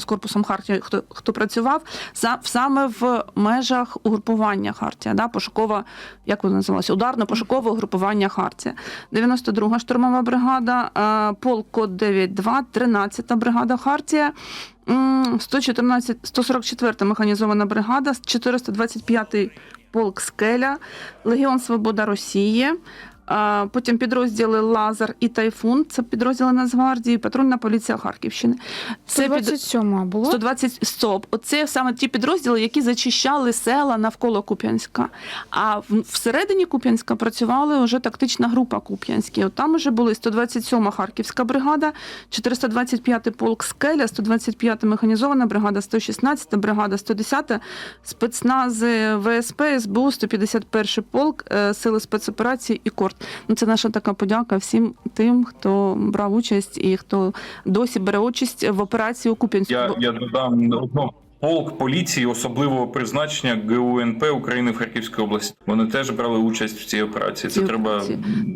з корпусом Хартія, хто хто працював саме в межах угрупування Хартія, да, пошукова, як воно називалося, ударно-пошукове угрупування Хартія. 92-га штурмова бригада, полк код 92, 13-та бригада Хартія. 114, 144 механізована бригада, 425-й полк Скеля, Легіон Свобода Росії. Потім підрозділи Лазар і Тайфун. Це підрозділи Нацгвардії, патрульна поліція Харківщини. Це під... 127 було? 120 стоп. Оце саме ті підрозділи, які зачищали села навколо Куп'янська. А в- всередині Куп'янська працювала вже тактична група Куп'янські. От там вже були 127 Харківська бригада, 425 полк Скеля, 125 механізована бригада, 116 бригада, 110 спецнази ВСП, СБУ, 151 полк, е, сили спецоперації і Корт. Ну, це наша така подяка всім тим, хто брав участь і хто досі бере участь в операції у Куп'янську. Я, я додам одно. Полк поліції особливого призначення ГУНП України в Харківській області. Вони теж брали участь в цій операції. Це треба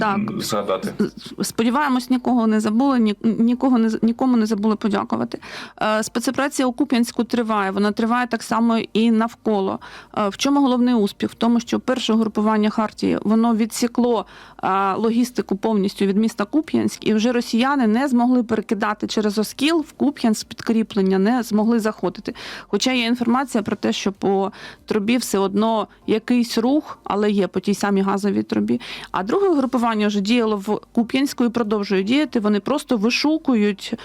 Так. згадати. Сподіваємось, нікого не забули, ні, нікого не нікому не забули подякувати. Е, Спецоперація у Куп'янську триває. Вона триває так само і навколо. Е, В чому головний успіх? В тому, що перше групування Хартії воно відсікло е, логістику повністю від міста Куп'янськ, і вже росіяни не змогли перекидати через Оскіл в Куп'янськ підкріплення, не змогли заходити. Хоча є інформація про те, що по трубі все одно якийсь рух, але є по тій самій газовій трубі. А друге групування вже діяло в Куп'янську і продовжує діяти. Вони просто вишукують е,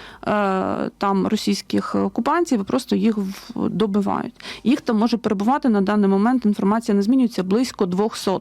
там російських окупантів і просто їх добивають. Їх там може перебувати на даний момент. Інформація не змінюється близько 200.